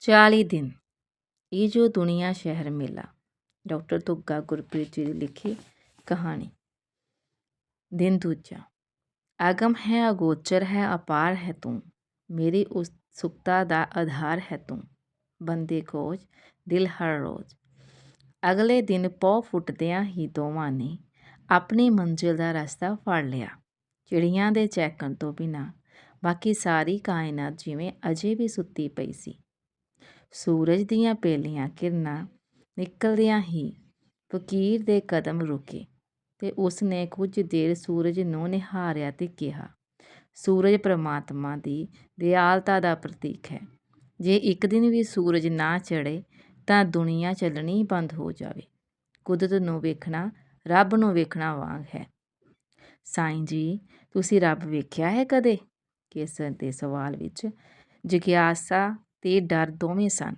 ਚਾਲੀ ਦਿਨ। ਇਹ ਜੋ ਦੁਨੀਆ ਸ਼ਹਿਰ ਮੇਲਾ। ਡਾਕਟਰ ਧੁੱਗਾ ਗੁਰਪ੍ਰੀਤ ਜੀ ਦੀ ਲਿਖੀ ਕਹਾਣੀ। ਦਿਨ ਦੂਜਾ। ਅਗਮ ਹੈ, ਅਗੋਚਰ ਹੈ, ਅਪਾਰ ਹੈ ਤੂੰ। ਮੇਰੀ ਉਤਸੁਕਤਾ ਦਾ ਆਧਾਰ ਹੈ ਤੂੰ। ਬੰਦੇ ਖੋਜ, ਦਿਲ ਹਰ ਰੋਜ਼। ਅਗਲੇ ਦਿਨ ਪੌ ਫੁੱਟਦਿਆਂ ਹੀ ਦੋਵਾਂ ਨੇ ਆਪਣੀ ਮੰਜ਼ਿਲ ਦਾ ਰਸਤਾ ਫੜ ਲਿਆ। ਚਿੜੀਆਂ ਦੇ ਚੈਕਣ ਤੋਂ ਬਿਨਾਂ ਬਾਕੀ ਸਾਰੀ ਕਾਇਨਾਤ ਜਿਵੇਂ ਅਜੇ ਵੀ ਸੁੱਤੀ ਪਈ ਸੀ। ਸੂਰਜ ਦੀਆਂ ਪਹਿਲੀਆਂ ਕਿਰਨਾਂ ਨਿਕਲਦਿਆਂ ਹੀ ਫਕੀਰ ਦੇ ਕਦਮ ਰੁਕੇ ਤੇ ਉਸਨੇ ਕੁਝ ਦੇਰ ਸੂਰਜ ਨੂੰ ਨਿਹਾਰਿਆ ਤੇ ਕਿਹਾ, ਸੂਰਜ ਪ੍ਰਮਾਤਮਾ ਦੀ ਦਿਆਲਤਾ ਦਾ ਪ੍ਰਤੀਕ ਹੈ। ਜੇ ਇੱਕ ਦਿਨ ਵੀ ਸੂਰਜ ਨਾ ਚੜ੍ਹੇ ਤਾਂ ਦੁਨੀਆ ਚੱਲਣੀ ਬੰਦ ਹੋ ਜਾਵੇ। ਕੁਦਰਤ ਨੂੰ ਵੇਖਣਾ, ਰੱਬ ਨੂੰ ਵੇਖਣਾ ਵਾਂਗ ਹੈ। ਸਾਈਂ ਜੀ, ਤੁਸੀਂ ਰੱਬ ਵੇਖਿਆ ਹੈ ਕਦੇ? ਕੇਸਰ ਦੇ ਸਵਾਲ ਵਿੱਚ ਜਿਗਿਆਸਾ ਤੇ ਡਰ ਦੋਵੇਂ ਸਨ।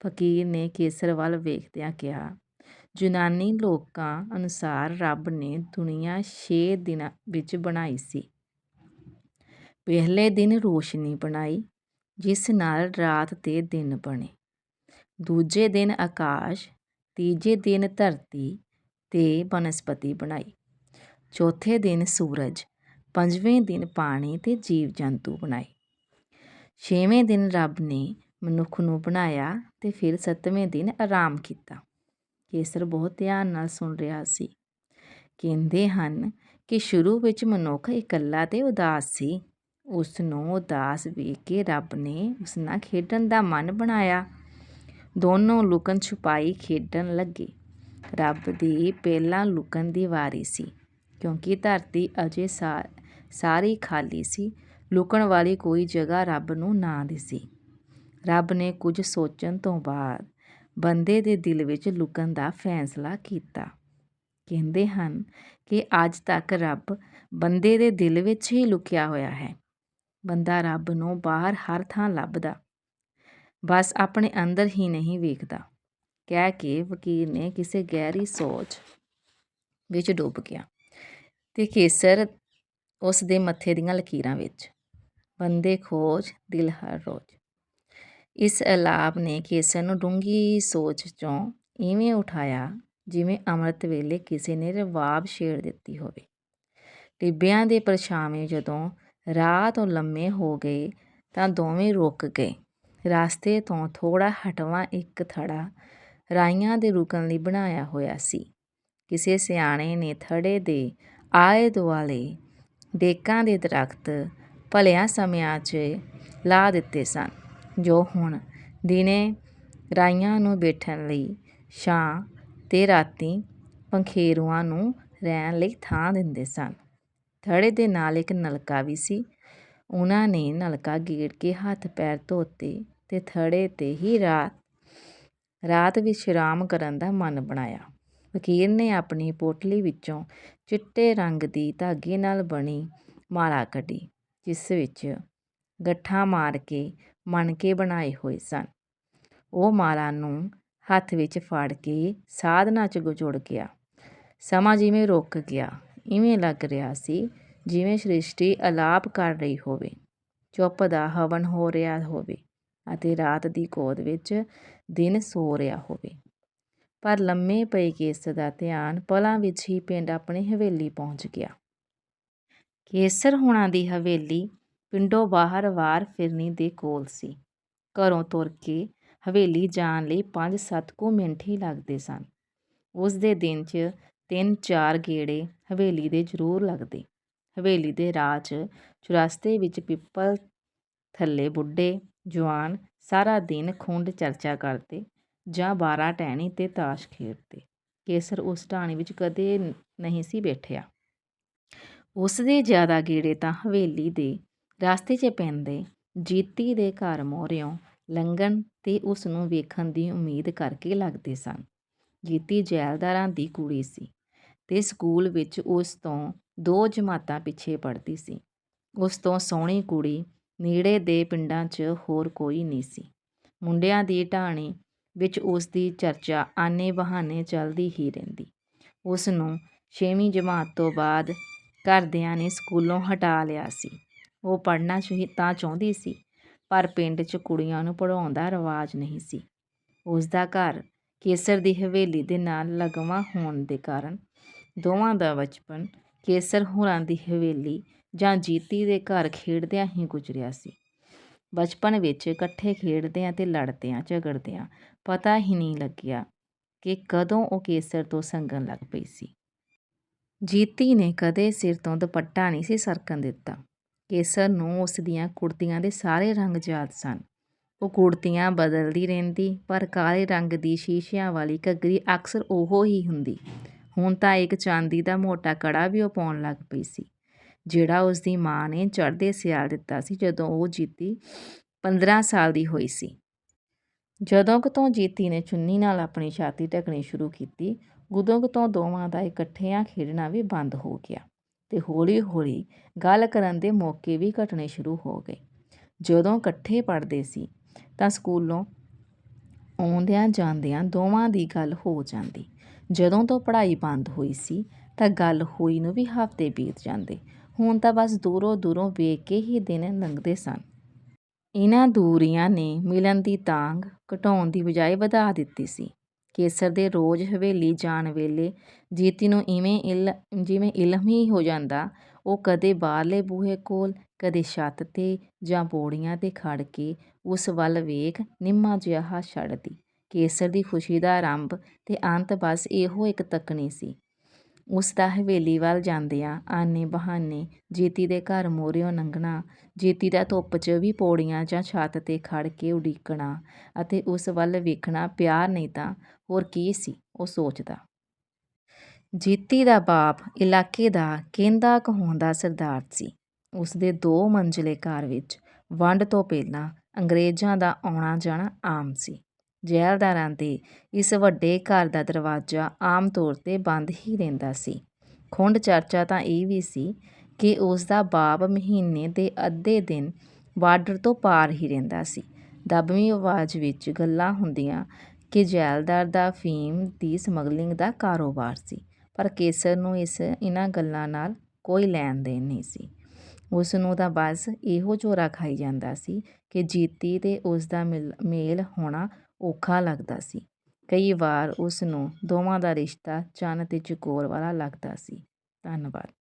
ਫਕੀਰ ਨੇ ਕੇਸਰ ਵੱਲ ਵੇਖਦਿਆਂ ਕਿਹਾ ਯੂਨਾਨੀ ਲੋਕਾਂ ਅਨੁਸਾਰ ਰੱਬ ਨੇ ਦੁਨੀਆ 6 ਦਿਨਾਂ ਵਿੱਚ ਬਣਾਈ ਸੀ। ਪਹਿਲੇ ਦਿਨ ਰੋਸ਼ਨੀ ਬਣਾਈ, ਜਿਸ ਨਾਲ ਰਾਤ ਤੇ ਦਿਨ ਬਣੇ। ਦੂਜੇ ਦਿਨ ਆਕਾਸ਼, ਤੀਜੇ ਦਿਨ ਧਰਤੀ ਤੇ ਬਨਸਪਤੀ ਬਣਾਈ। ਚੌਥੇ ਦਿਨ ਸੂਰਜ, ਪੰਜਵੇਂ ਦਿਨ ਪਾਣੀ ਤੇ ਜੀਵ ਜੰਤੂ ਬਣਾਏ। ਛੇਵੇਂ ਦਿਨ ਰੱਬ ਨੇ ਮਨੁੱਖ ਨੂੰ ਬਣਾਇਆ ਅਤੇ ਫਿਰ ਸੱਤਵੇਂ ਦਿਨ ਆਰਾਮ ਕੀਤਾ। ਕੇਸਰ ਬਹੁਤ ਧਿਆਨ ਨਾਲ ਸੁਣ ਰਿਹਾ ਸੀ। ਕਹਿੰਦੇ ਹਨ ਕਿ ਸ਼ੁਰੂ ਵਿੱਚ ਮਨੁੱਖ ਇਕੱਲਾ ਤੇ ਉਦਾਸ ਸੀ। ਉਸ ਨੂੰ ਉਦਾਸ ਵੇਖ ਕੇ ਰੱਬ ਨੇ ਉਸ ਨਾਲ ਖੇਡਣ ਦਾ ਮਨ ਬਣਾਇਆ। ਦੋਨੋਂ ਲੁਕਣ ਛੁਪਾਈ ਖੇਡਣ ਲੱਗੇ। ਰੱਬ ਦੀ ਪਹਿਲਾਂ ਲੁਕਣ ਦੀ ਵਾਰੀ ਸੀ, ਕਿਉਂਕਿ ਧਰਤੀ ਅਜੇ ਸਾਰੀ ਖਾਲੀ ਸੀ ਲੁਕਣ ਵਾਲੀ ਕੋਈ ਜਗ੍ਹਾ ਰੱਬ ਨੂੰ ਨਾ ਦਿਸੀ। ਰੱਬ ਨੇ ਕੁਝ ਸੋਚਣ ਤੋਂ ਬਾਅਦ ਬੰਦੇ ਦੇ ਦਿਲ ਵਿੱਚ ਲੁਕਣ ਦਾ ਫੈਸਲਾ ਕੀਤਾ। ਕਹਿੰਦੇ ਹਨ ਕਿ ਅੱਜ ਤੱਕ ਰੱਬ ਬੰਦੇ ਦੇ ਦਿਲ ਵਿੱਚ ਹੀ ਲੁਕਿਆ ਹੋਇਆ ਹੈ। ਬੰਦਾ ਰੱਬ ਨੂੰ ਬਾਹਰ ਹਰ ਥਾਂ ਲੱਭਦਾ, ਬਸ ਆਪਣੇ ਅੰਦਰ ਹੀ ਨਹੀਂ ਵੇਖਦਾ। ਕਹਿ ਕੇ ਵਕੀਲ ਨੇ ਕਿਸੇ ਗਹਿਰੀ ਸੋਚ ਵਿੱਚ ਡੁੱਬ ਗਿਆ ਤੇ ਕੇਸਰ ਉਸ ਦੇ ਮੱਥੇ ਦੀਆਂ ਲਕੀਰਾਂ ਵਿੱਚ ਬੰਦੇ ਖੋਜ, ਦਿਲ ਹਰ ਰੋਜ਼। ਇਸ ਅਲਾਪ ਨੇ ਕੇਸਰ ਨੂੰ ਡੂੰਗੀ ਸੋਚ ਚੋਂ ਇਵੇਂ ਉਠਾਇਆ ਜਿਵੇਂ ਅੰਮ੍ਰਿਤ ਵੇਲੇ ਕਿਸੇ ਨੇ ਰਵਾਬ ਛੇੜ ਦਿੱਤੀ ਹੋਵੇ। ਟਿੱਬਿਆਂ ਦੇ ਪਰਛਾਵੇਂ ਜਦੋਂ ਰਾਹ ਤੋਂ ਲੰਮੇ ਹੋ ਗਏ ਤਾਂ ਦੋਵੇਂ ਰੁਕ ਗਏ। ਰਾਸਤੇ ਤੋਂ ਥੋੜਾ ਹਟਵਾ ਇੱਕ ਥੜਾ ਰਾਈਆਂ ਦੇ ਰੁਕਣ ਲਈ ਬਣਾਇਆ ਹੋਇਆ ਸੀ। ਕਿਸੇ ਸਿਆਣੇ ਨੇ ਥੜੇ ਦੇ ਆਏ ਦੁਆਲੇ ਡੇਕਾਂ ਦੇ ਦਰਖਤ ਭਲਿਆਂ ਸਮਿਆਂ 'ਚ ਲਾ ਦਿੱਤੇ ਸਨ। ਜੋ ਹੁਣ ਦਿਨੇ ਰਾਈਆਂ ਨੂੰ ਬੈਠਣ ਲਈ ਛਾਂ ਤੇ ਰਾਤੀ ਪੰਖੇਰੂਆਂ ਨੂੰ ਰਹਿਣ ਲਈ ਥਾਂ ਦਿੰਦੇ ਸਨ। ਥੜੇ ਦੇ ਨਾਲ ਇੱਕ ਨਲਕਾ ਵੀ ਸੀ। ਉਹਨਾਂ ਨੇ ਨਲਕਾ ਗੇੜ ਕੇ ਹੱਥ ਪੈਰ ਧੋਤੇ ਤੇ ਥੜੇ ਤੇ ਹੀ ਰਾਤ ਰਾਤ ਵਿਸ਼ਰਾਮ ਕਰਨ ਦਾ ਮਨ ਬਣਾਇਆ। ਫਕੀਰ ਨੇ ਆਪਣੀ ਪੋਟਲੀ ਵਿੱਚੋਂ ਚਿੱਟੇ ਰੰਗ ਦੀ ਧਾਗੇ ਨਾਲ ਬਣੀ ਮਾਲਾ ਕੱਢੀ। ਜਿਸ ਵਿੱਚ ਗੱਠਾਂ ਮਾਰ ਕੇ ਮਣਕੇ ਬਣਾਏ ਹੋਏ ਸਨ। ਉਹ ਮਾਲਾ ਨੂੰ ਹੱਥ ਵਿੱਚ ਫੜ ਕੇ ਸਾਧਨਾ 'ਚ ਜੁੜ ਗਿਆ। ਸਮਾਂ ਜਿਵੇਂ ਰੁਕ ਗਿਆ, ਇਵੇਂ ਲੱਗ ਰਿਹਾ ਸੀ ਜਿਵੇਂ ਸ੍ਰਿਸ਼ਟੀ ਅਲਾਪ ਕਰ ਰਹੀ ਹੋਵੇ, ਚੁੱਪ ਦਾ ਹਵਨ ਹੋ ਰਿਹਾ ਹੋਵੇ ਅਤੇ ਰਾਤ ਦੀ ਗੋਦ ਵਿੱਚ ਦਿਨ ਸੋ ਰਿਹਾ ਹੋਵੇ। ਪਰ ਲੰਮੇ ਪਏ ਕੇਸ ਦਾ ਧਿਆਨ ਪਲਾਂ ਵਿੱਚ ਹੀ ਪਿੰਡ ਆਪਣੀ ਹਵੇਲੀ ਪਹੁੰਚ ਗਿਆ। ਕੇਸਰ ਹੁਣਾਂ ਦੀ ਹਵੇਲੀ ਪਿੰਡੋਂ ਬਾਹਰ ਵਾਰ ਫਿਰਨੀ ਦੇ ਕੋਲ ਸੀ। ਘਰੋਂ ਤੁਰ ਕੇ ਹਵੇਲੀ ਜਾਣ ਲਈ 5-7 ਕੁ ਮਿੰਟ ਹੀ ਲੱਗਦੇ ਸਨ। ਉਸ ਦੇ ਦਿਨ 'ਚ ਤਿੰਨ ਚਾਰ ਗੇੜੇ ਹਵੇਲੀ ਦੇ ਜ਼ਰੂਰ ਲੱਗਦੇ। ਹਵੇਲੀ ਦੇ ਰਾਹ 'ਚ ਚੁਰਸਤੇ ਵਿੱਚ ਪਿੱਪਲ ਥੱਲੇ ਬੁੱਢੇ ਜਵਾਨ ਸਾਰਾ ਦਿਨ ਖੁੰਡ ਚਰਚਾ ਕਰਦੇ ਜਾਂ ਬਾਰਾਂ ਟਹਿਣੀ ਤੇ ਤਾਸ਼ ਖੇਡਦੇ। ਕੇਸਰ ਉਸ ਢਾਣੀ ਵਿੱਚ ਕਦੇ ਨਹੀਂ ਸੀ ਬੈਠਿਆ। ਉਸ ਦੇ ਜ਼ਿਆਦਾ ਗੇੜੇ ਤਾਂ ਹਵੇਲੀ ਦੇ ਰਸਤੇ 'ਚ ਪੈਂਦੇ। ਜੀਤੀ ਦੇ ਘਰ ਮੋਹਰਿਓਂ ਲੰਘਣ ਤੇ ਉਸ ਨੂੰ ਵੇਖਣ ਦੀ ਉਮੀਦ ਕਰਕੇ ਲੱਗਦੇ ਸਨ। ਜੀਤੀ ਜੈਲਦਾਰਾਂ ਦੀ ਕੁੜੀ ਸੀ ਤੇ ਸਕੂਲ ਵਿੱਚ ਉਸ ਤੋਂ ਦੋ ਜਮਾਤਾਂ ਪਿੱਛੇ ਪੜ੍ਹਦੀ ਸੀ। ਉਸ ਤੋਂ ਸੋਹਣੀ ਕੁੜੀ ਨੇੜੇ ਦੇ ਪਿੰਡਾਂ 'ਚ ਹੋਰ ਕੋਈ ਨਹੀਂ ਸੀ। ਮੁੰਡਿਆਂ ਦੀ ਢਾਣੀ ਵਿੱਚ ਉਸ ਦੀ ਚਰਚਾ ਆਨੇ ਬਹਾਨੇ ਚੱਲਦੀ ਹੀ ਰਹਿੰਦੀ। ਉਸ ਨੂੰ ਛੇਵੀਂ ਜਮਾਤ ਤੋਂ ਬਾਅਦ ਘਰਦਿਆਂ ਨੇ ਸਕੂਲੋਂ ਹਟਾ ਲਿਆ ਸੀ। ਉਹ ਪੜ੍ਹਨਾ ਤਾਂ ਚਾਹੁੰਦੀ ਸੀ, ਪਰ ਪਿੰਡ 'ਚ ਕੁੜੀਆਂ ਨੂੰ ਪੜ੍ਹਾਉਣ ਦਾ ਰਿਵਾਜ ਨਹੀਂ ਸੀ। ਉਸ ਦਾ ਘਰ ਕੇਸਰ ਦੀ ਹਵੇਲੀ ਦੇ ਨਾਲ ਲਗਵਾਂ ਹੋਣ ਦੇ ਕਾਰਨ ਦੋਵਾਂ ਦਾ ਬਚਪਨ ਕੇਸਰ ਹੋਰਾਂ ਦੀ ਹਵੇਲੀ ਜਾਂ ਜੀਤੀ ਦੇ ਘਰ ਖੇਡਦਿਆਂ ਹੀ ਗੁਜ਼ਰਿਆ ਸੀ। ਬਚਪਨ ਵਿੱਚ ਇਕੱਠੇ ਖੇਡਦਿਆਂ ਤੇ ਲੜਦਿਆਂ ਝਗੜਦਿਆਂ ਪਤਾ ਹੀ ਨਹੀਂ ਲੱਗਿਆ ਕਿ ਕਦੋਂ ਉਹ ਕੇਸਰ ਤੋਂ ਸੰਗਣ ਲੱਗ ਪਈ ਸੀ। ਜੀਤੀ ਨੇ ਕਦੇ ਸਿਰ ਤੋਂ ਦੁਪੱਟਾ ਨਹੀਂ ਸੀ ਸਰਕਣ ਦਿੱਤਾ। ਕੇਸਰ ਨੂੰ ਉਸ ਦੀਆਂ ਕੁੜਤੀਆਂ ਦੇ ਸਾਰੇ ਰੰਗ ਯਾਦ ਸਨ। ਉਹ ਕੁੜਤੀਆਂ ਬਦਲਦੀ ਰਹਿੰਦੀ, ਪਰ ਕਾਲੇ ਰੰਗ ਦੀ ਸ਼ੀਸ਼ਿਆਂ ਵਾਲੀ ਘੱਗਰੀ ਅਕਸਰ ਉਹੋ ਹੀ ਹੁੰਦੀ। ਹੁਣ ਤਾਂ ਇੱਕ ਚਾਂਦੀ ਦਾ ਮੋਟਾ ਕੜਾ ਵੀ ਉਹ ਪਾਉਣ ਲੱਗ ਪਈ ਸੀ, ਜਿਹੜਾ ਉਸ ਦੀ ਮਾਂ ਨੇ ਚੜ੍ਹਦੇ ਸਿਆਲ ਦਿੱਤਾ ਸੀ ਜਦੋਂ ਉਹ ਜੀਤੀ 15 ਸਾਲ ਦੀ ਹੋਈ ਸੀ। ਜਦੋਂ ਕੁ ਤੋਂ ਜੀਤੀ ਨੇ ਚੁੰਨੀ ਨਾਲ ਆਪਣੀ ਛਾਤੀ ਢਕਣੀ ਸ਼ੁਰੂ ਕੀਤੀ ਉਦੋਂ ਕੁ ਤੋਂ ਦੋਵਾਂ ਦਾ ਇਕੱਠਿਆਂ ਖੇਡਣਾ ਵੀ ਬੰਦ ਹੋ ਗਿਆ ਤੇ ਹੌਲੀ-ਹੌਲੀ ਗੱਲ ਕਰਨ ਦੇ ਮੌਕੇ ਵੀ ਘਟਣੇ ਸ਼ੁਰੂ ਹੋ ਗਏ। ਜਦੋਂ ਇਕੱਠੇ ਪੜ੍ਹਦੇ ਸੀ ਤਾਂ ਸਕੂਲੋਂ ਆਉਂਦਿਆਂ ਜਾਂਦਿਆਂ ਦੋਵਾਂ ਦੀ ਗੱਲ ਹੋ ਜਾਂਦੀ। ਜਦੋਂ ਤੋਂ ਪੜ੍ਹਾਈ ਬੰਦ ਹੋਈ ਸੀ ਤਾਂ ਗੱਲ ਹੋਈ ਨੂੰ ਵੀ ਹਫ਼ਤੇ ਬੀਤ ਜਾਂਦੇ। ਹੁਣ ਤਾਂ ਬਸ ਦੂਰੋਂ ਦੂਰੋਂ ਵੇਖ ਕੇ ਹੀ ਦਿਨ ਲੰਘਦੇ ਸਨ। ਇਹਨਾਂ ਦੂਰੀਆਂ ਨੇ ਮਿਲਣ ਦੀ ਤਾਂਘ ਘਟਾਉਣ ਦੀ ਬਜਾਏ ਵਧਾ ਦਿੱਤੀ ਸੀ। ਕੇਸਰ ਦੇ ਰੋਜ਼ ਹਵੇਲੀ ਜਾਣ ਵੇਲੇ ਜੀਤੀ ਨੂੰ ਇਵੇਂ ਇਲ, ਜਿਵੇਂ ਇਲਮ ਹੀ ਹੋ ਜਾਂਦਾ, ਉਹ ਕਦੇ ਬਾਹਰਲੇ ਬੂਹੇ ਕੋਲ, ਕਦੇ ਛੱਤ ਤੇ ਜਾਂ ਪੌੜੀਆਂ ਤੇ ਖੜ੍ਹ ਕੇ ਉਸ ਵੱਲ ਵੇਖ ਨਿੰਮਾ ਜਿਹਾ ਛੱਡਦੀ। ਕੇਸਰ ਦੀ ਖੁਸ਼ੀ ਦਾ ਆਰੰਭ ਅਤੇ ਅੰਤ ਬਸ ਇਹੋ ਇੱਕ ਤੱਕਣੀ ਸੀ। ਉਸ ਦਾ ਹਵੇਲੀ ਵੱਲ ਜਾਂਦਿਆਂ ਆਨੇ ਬਹਾਨੇ ਜੀਤੀ ਦੇ ਘਰ ਮੋਹਰਿਓ ਲੰਘਣਾ ਜੀਤੀ ਦਾ ਧੁੱਪ 'ਚ ਵੀ ਪੌੜੀਆਂ ਜਾਂ ਛੱਤ ਤੇ ਖੜ੍ਹ ਕੇ ਉਡੀਕਣਾ ਅਤੇ ਉਸ ਵੱਲ ਵੇਖਣਾ ਪਿਆਰ ਨਹੀਂ ਤਾਂ ਹੋਰ ਕੀ ਸੀ ਉਹ ਸੋਚਦਾ। ਜੀਤੀ ਦਾ ਬਾਪ ਇਲਾਕੇ ਦਾ ਕਹਿੰਦਾ ਕਹਾਉਂਦਾ ਸਰਦਾਰ ਸੀ। ਉਸ ਦੇ ਦੋ ਮੰਜ਼ਲੇ ਘਰ ਵਿੱਚ ਵੰਡ ਤੋਂ ਪਹਿਲਾਂ ਅੰਗਰੇਜ਼ਾਂ ਦਾ ਆਉਣਾ ਜਾਣਾ ਆਮ ਸੀ। ਜ਼ੈਲਦਾਰਾਂ ਦੇ ਇਸ ਵੱਡੇ ਘਰ ਦਾ ਦਰਵਾਜ਼ਾ ਆਮ ਤੌਰ ਤੇ ਬੰਦ ਹੀ ਰਹਿੰਦਾ ਸੀ। ਖੁੰਡ ਚਰਚਾ ਤਾਂ ਇਹ ਵੀ ਸੀ ਕਿ ਉਸ ਦਾ ਬਾਪ ਮਹੀਨੇ ਦੇ ਅੱਧੇ ਦਿਨ ਬਾਰਡਰ ਤੋਂ ਪਾਰ ਹੀ ਰਹਿੰਦਾ ਸੀ। ਦਬਵੀਂ ਆਵਾਜ਼ ਵਿੱਚ ਗੱਲਾਂ ਹੁੰਦੀਆਂ ਕਿ ਜ਼ੈਲਦਾਰ ਦਾ ਫੀਮ ਦੀ ਸਮਗਲਿੰਗ ਦਾ ਕਾਰੋਬਾਰ ਸੀ, ਪਰ ਕੇਸਰ ਨੂੰ ਇਸ ਇਹਨਾਂ ਗੱਲਾਂ ਨਾਲ ਕੋਈ ਲੈਣ ਦੇਣ ਨਹੀਂ ਸੀ। ਉਸ ਨੂੰ ਤਾਂ ਬਸ ਇਹੋ ਝੋਰਾ ਖਾਈ ਜਾਂਦਾ ਸੀ ਕਿ ਜੀਤੀ ਤੇ ਉਸ ਦਾ ਮੇਲ ਹੋਣਾ ਔਖਾ ਲੱਗਦਾ ਸੀ। ਕਈ ਵਾਰ ਉਸ ਨੂੰ ਦੋਵਾਂ ਦਾ ਰਿਸ਼ਤਾ ਚੰਨ ਅਤੇ ਚਕੋਰ ਵਾਲਾ ਲੱਗਦਾ ਸੀ। ਧੰਨਵਾਦ।